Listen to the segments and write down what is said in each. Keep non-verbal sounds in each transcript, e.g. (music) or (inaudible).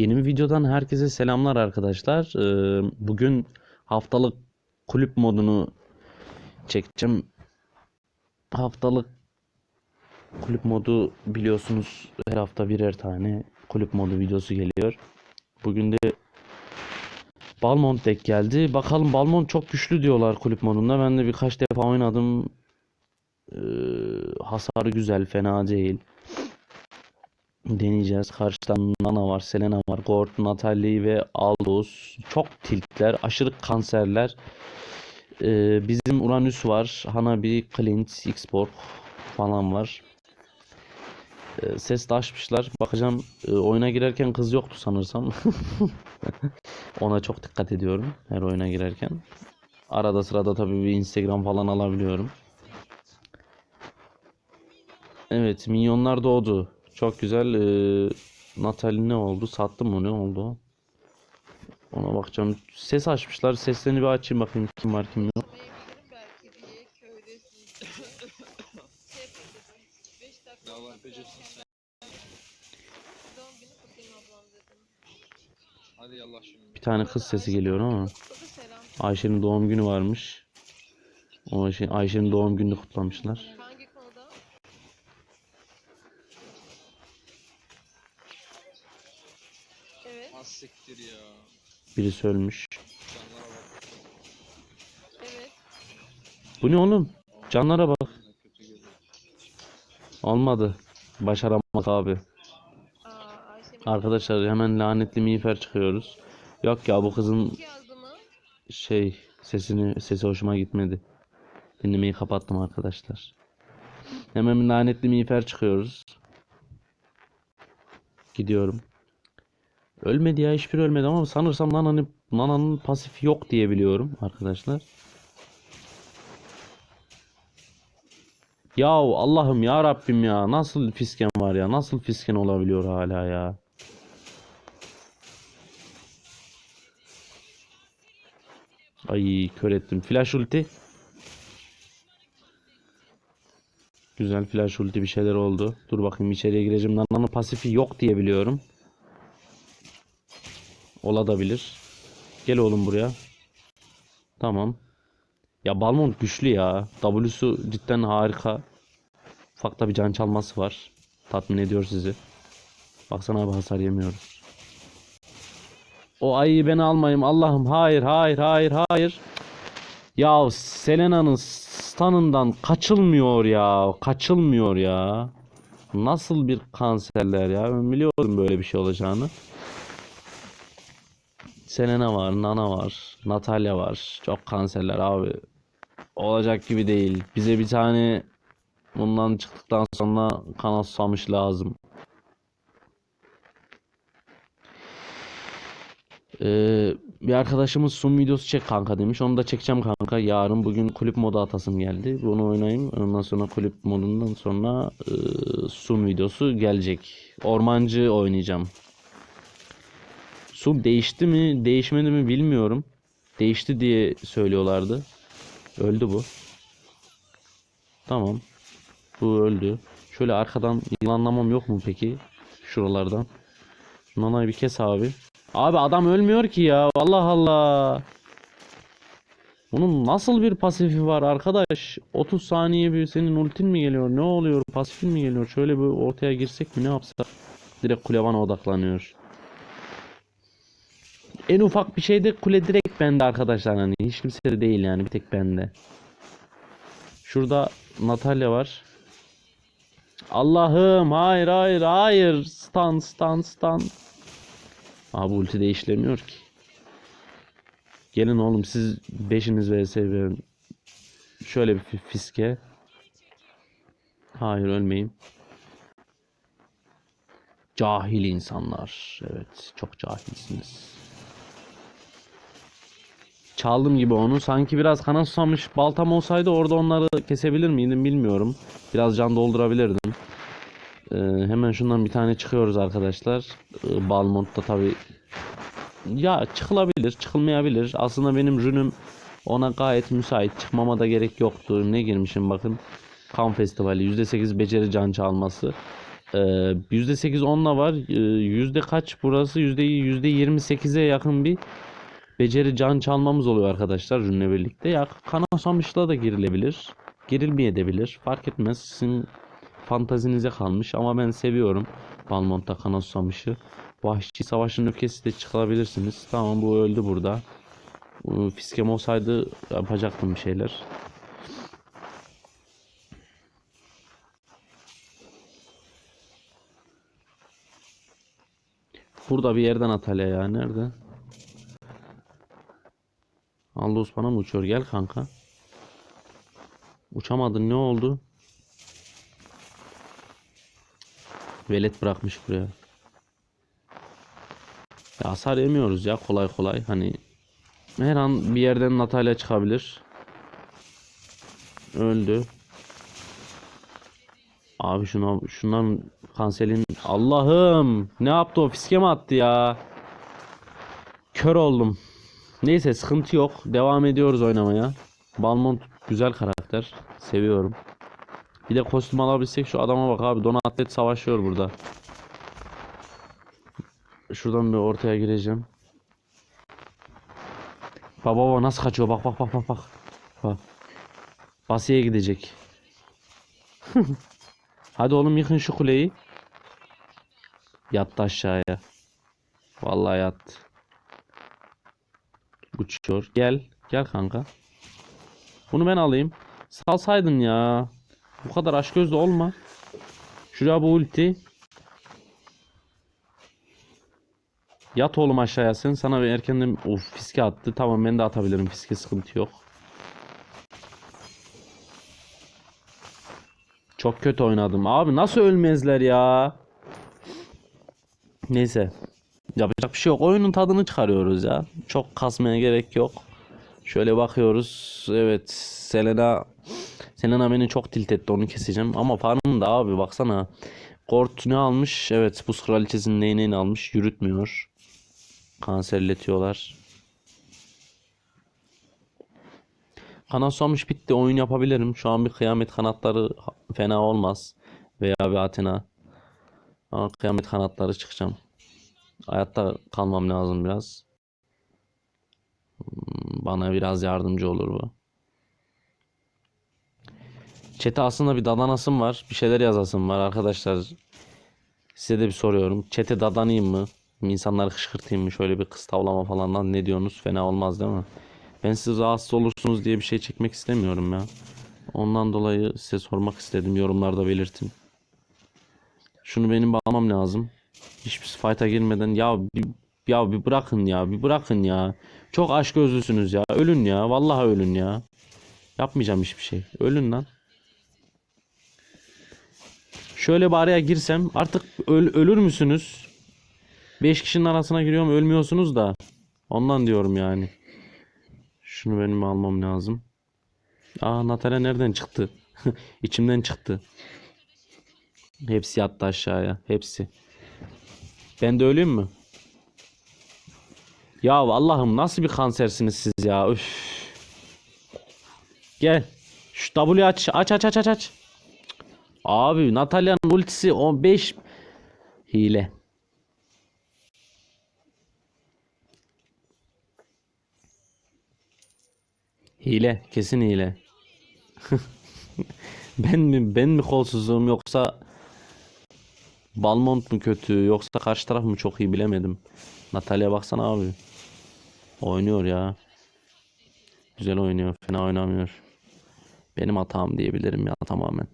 Yeni bir videodan herkese selamlar arkadaşlar. Ee, bugün haftalık kulüp modunu çekeceğim. Haftalık kulüp modu biliyorsunuz her hafta birer tane kulüp modu videosu geliyor. Bugün de Balmont deck geldi. Bakalım Balmont çok güçlü diyorlar kulüp modunda. Ben de birkaç defa oynadım. Ee, hasarı güzel, fena değil. Deneyeceğiz. Karşıdan Nana var, Selena var, Gord, Natalie ve Aldous. Çok tiltler, aşırı kanserler. Ee, bizim Uranüs var, Hanabi, Clint, X-Borg falan var. Ee, ses de açmışlar. Bakacağım e, oyuna girerken kız yoktu sanırsam. (laughs) Ona çok dikkat ediyorum her oyuna girerken. Arada sırada tabii bir Instagram falan alabiliyorum. Evet, minyonlar doğdu. Çok güzel. Ee, Natalie ne oldu? Sattı mı? Ne oldu? Ona bakacağım. Ses açmışlar. Seslerini bir açayım bakayım kim var kim yok. Yapmayabilirim belki diye köydesin. şey yapayım dedim. 5 dakika. Ya var beceriksiz sen. Doğum günü kutlayayım ablam dedim. Hadi yallah şimdi. Bir tane kız sesi geliyor ama. Ayşe'nin doğum günü varmış. O Ayşe, Ayşe'nin doğum gününü kutlamışlar. Birisi ölmüş. Bu ne oğlum? Canlara bak. Olmadı. Başaramadık abi. Arkadaşlar hemen lanetli miğfer çıkıyoruz. Yok ya bu kızın şey sesini sesi hoşuma gitmedi. Dinlemeyi kapattım arkadaşlar. Hemen lanetli miğfer çıkıyoruz. Gidiyorum. Ölmedi ya hiçbir ölmedi ama sanırsam Nana'nın Nana'nın pasifi yok diye biliyorum arkadaşlar. Yahu Allah'ım ya Rabbim ya nasıl fisken var ya nasıl fisken olabiliyor hala ya. Ay kör ettim. Flash ulti. Güzel flash ulti bir şeyler oldu. Dur bakayım içeriye gireceğim. Nana'nın pasifi yok diye biliyorum. Olabilir. Gel oğlum buraya. Tamam. Ya Balmont güçlü ya. W'su cidden harika. Ufakta bir can çalması var. Tatmin ediyor sizi. Baksana abi hasar yemiyoruz. O ayıyı ben almayayım. Allah'ım hayır hayır hayır hayır. Ya Selena'nın stanından kaçılmıyor ya. Kaçılmıyor ya. Nasıl bir kanserler ya. Ben biliyordum böyle bir şey olacağını. Selena var, Nana var, Natalya var. Çok kanserler abi. Olacak gibi değil. Bize bir tane bundan çıktıktan sonra kanat susamış lazım. Ee, bir arkadaşımız Zoom videosu çek kanka demiş. Onu da çekeceğim kanka. Yarın bugün kulüp modu atasım geldi. Bunu oynayayım. Ondan sonra kulüp modundan sonra e, Zoom videosu gelecek. Ormancı oynayacağım. Zoom değişti mi, değişmedi mi bilmiyorum. Değişti diye söylüyorlardı. Öldü bu. Tamam. Bu öldü. Şöyle arkadan yılanlamam yok mu peki? Şuralardan. Nana'yı bir kes abi. Abi adam ölmüyor ki ya. Allah Allah. Bunun nasıl bir pasifi var arkadaş? 30 saniye bir senin ultin mi geliyor? Ne oluyor? Pasifin mi geliyor? Şöyle bir ortaya girsek mi ne yapsak? Direkt kulevana odaklanıyor. En ufak bir şeyde kule direkt bende arkadaşlar hani hiç kimse de değil yani bir tek bende. Şurada Natalya var. Allah'ım hayır hayır hayır stun stun stun. Abi ulti de işlemiyor ki. Gelin oğlum siz beşiniz vs verin. Şöyle bir fi- fiske. Hayır ölmeyin. Cahil insanlar. Evet çok cahilsiniz. Çaldım gibi onu. Sanki biraz kana susamış baltam olsaydı orada onları kesebilir miydim bilmiyorum. Biraz can doldurabilirdim. Ee, hemen şundan bir tane çıkıyoruz arkadaşlar. Ee, Balmont'ta tabi ya çıkılabilir, çıkılmayabilir. Aslında benim rünüm ona gayet müsait. Çıkmama da gerek yoktu. Ne girmişim bakın. Kan Festivali %8 beceri can çalması. Ee, %8 onunla var. Ee, yüzde kaç burası? Yüzde yüzde 28'e yakın bir beceri can çalmamız oluyor arkadaşlar ürünle birlikte. Ya kanasamışla da girilebilir. Girilmeyebilir. Fark etmez. Sizin fantazinize kalmış ama ben seviyorum Balmont'ta kanasamışı. Vahşi savaşın öfkesi de çıkabilirsiniz. Tamam bu öldü burada. Bu Fiskem olsaydı yapacaktım bir şeyler. Burada bir yerden Atalya ya. Nerede? Bana mı uçuyor? Gel kanka. Uçamadın ne oldu? Velet bırakmış buraya. Ya hasar yemiyoruz ya kolay kolay. Hani her an bir yerden Natalya çıkabilir. Öldü. Abi şuna şundan kanselin Allah'ım ne yaptı o fiske mi attı ya? Kör oldum. Neyse sıkıntı yok. Devam ediyoruz oynamaya. Balmont güzel karakter. Seviyorum. Bir de kostüm alabilsek şu adama bak abi. Donatlet savaşıyor burada. Şuradan bir ortaya gireceğim. Baba baba nasıl kaçıyor bak bak bak bak bak. Bak. Basiye gidecek. (laughs) Hadi oğlum yıkın şu kuleyi. Yattı aşağıya. Vallahi yattı. Uçuyor. Gel. Gel kanka. Bunu ben alayım. Salsaydın ya. Bu kadar açgözlü olma. Şuraya bu ulti. Yat oğlum aşağıya sen. Sana bir erkenden of fiske attı. Tamam ben de atabilirim. Fiske sıkıntı yok. Çok kötü oynadım. Abi nasıl ölmezler ya? Neyse. Yapacak bir şey yok. Oyunun tadını çıkarıyoruz ya. Çok kasmaya gerek yok. Şöyle bakıyoruz. Evet. Selena Selena beni çok tilt etti. Onu keseceğim. Ama farmında abi baksana. Kort ne almış? Evet. Buz kraliçesinin neyini almış? Yürütmüyor. Kanserletiyorlar. Kanat susamış bitti. Oyun yapabilirim. Şu an bir kıyamet kanatları fena olmaz. Veya bir Athena. Ama kıyamet kanatları çıkacağım. Hayatta kalmam lazım biraz. Hmm, Bana biraz yardımcı olur bu. Çete aslında bir dadanasım var. Bir şeyler yazasım var arkadaşlar. Size de bir soruyorum. Çete dadanayım mı? İnsanları kışkırtayım mı? Şöyle bir kız tavlama falan lan ne diyorsunuz? Fena olmaz değil mi? Ben siz rahatsız olursunuz diye bir şey çekmek istemiyorum ya. Ondan dolayı size sormak istedim. Yorumlarda belirtin. Şunu benim bağlamam lazım. Hiçbir fight'a girmeden ya bir, ya bir bırakın ya bir bırakın ya. Çok aşk gözlüsünüz ya. Ölün ya. Vallahi ölün ya. Yapmayacağım hiçbir şey. Ölün lan. Şöyle bir araya girsem artık öl- ölür müsünüz? 5 kişinin arasına giriyorum ölmüyorsunuz da. Ondan diyorum yani. Şunu benim almam lazım. Aa Natalya nereden çıktı? (laughs) İçimden çıktı. Hepsi yattı aşağıya. Hepsi. Ben de öleyim mi? Ya Allah'ım nasıl bir kansersiniz siz ya. Üf. Gel. Şu W aç. Aç aç aç aç aç. Abi Natalya'nın ultisi 15 hile. Hile, kesin hile. (laughs) ben mi ben mi kolsuzum yoksa Balmont mu kötü yoksa karşı taraf mı çok iyi bilemedim. Natalya baksana abi. Oynuyor ya. Güzel oynuyor, fena oynamıyor. Benim hatam diyebilirim ya tamamen.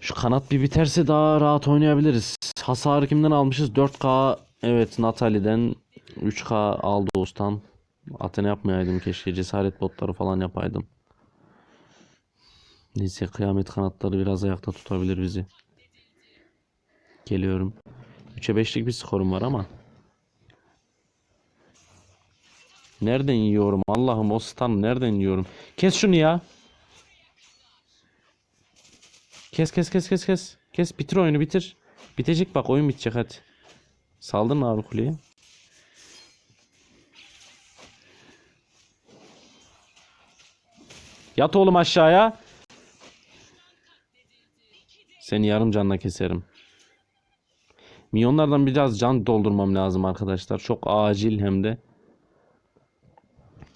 Şu kanat bir biterse daha rahat oynayabiliriz. Hasarı kimden almışız? 4K evet Natalie'den 3K aldı Oğuz'tan. Athena yapmayaydım keşke. Cesaret botları falan yapaydım. Neyse kıyamet kanatları biraz ayakta tutabilir bizi. Geliyorum. 3'e 5'lik bir skorum var ama. Nereden yiyorum? Allah'ım o stun nereden yiyorum? Kes şunu ya. Kes kes kes kes kes. Kes bitir oyunu bitir. Bitecek bak oyun bitecek hadi. Saldın abi kuleye? Yat oğlum aşağıya. Seni yarım canla keserim. Milyonlardan biraz can doldurmam lazım arkadaşlar. Çok acil hem de.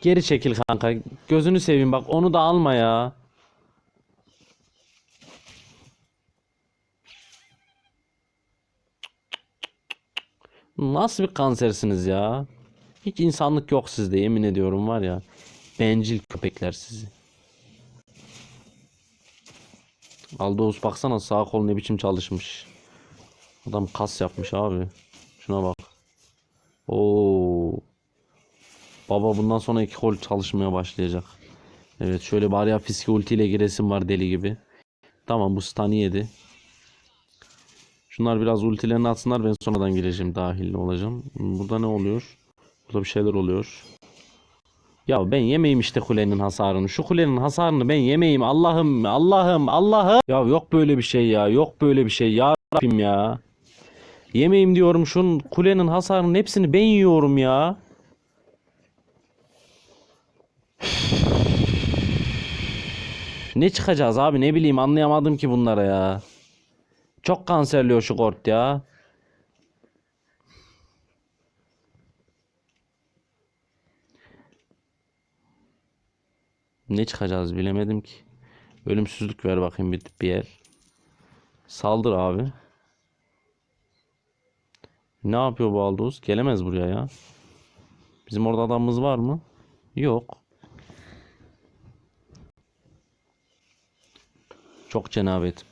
Geri çekil kanka. Gözünü seveyim bak onu da alma ya. Nasıl bir kansersiniz ya? Hiç insanlık yok sizde yemin ediyorum var ya. Bencil köpekler sizi. Aldous baksana sağ kol ne biçim çalışmış. Adam kas yapmış abi. Şuna bak. Oo. Baba bundan sonra iki kol çalışmaya başlayacak. Evet şöyle bari ya fiske ultiyle giresim var deli gibi. Tamam bu stun'ı yedi. Şunlar biraz ultilerini atsınlar ben sonradan gireceğim dahil olacağım. Burada ne oluyor? Burada bir şeyler oluyor. Ya ben yemeyeyim işte kulenin hasarını. Şu kulenin hasarını ben yemeyeyim. Allah'ım, Allah'ım, Allah'ım. Ya yok böyle bir şey ya. Yok böyle bir şey ya Rabbim ya. Yemeyeyim diyorum şunun kulenin hasarının hepsini ben yiyorum ya. Ne çıkacağız abi ne bileyim anlayamadım ki bunlara ya. Çok kanserliyor şu kort ya. Ne çıkacağız bilemedim ki. Ölümsüzlük ver bakayım bir, bir el. Saldır abi. Ne yapıyor bu Aldous? Gelemez buraya ya. Bizim orada adamımız var mı? Yok. Çok cenabet.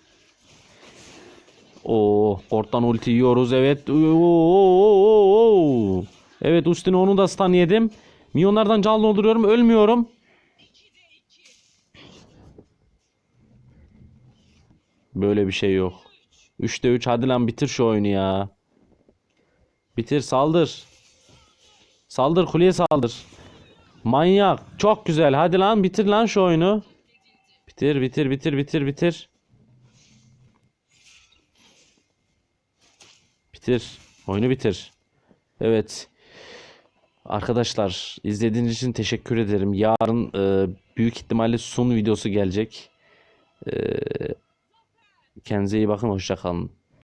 Oo, korttan ulti yiyoruz. Evet. Oo, Evet, üstüne onu da stun yedim. Milyonlardan can dolduruyorum. Ölmüyorum. Böyle bir şey yok. 3'te 3 hadi lan bitir şu oyunu ya. Bitir saldır. Saldır kuleye saldır. Manyak. Çok güzel. Hadi lan bitir lan şu oyunu. Bitir bitir bitir bitir bitir. Bitir. Oyunu bitir. Evet. Arkadaşlar izlediğiniz için teşekkür ederim. Yarın e, büyük ihtimalle sun videosu gelecek. E, kendinize iyi bakın. Hoşça kalın.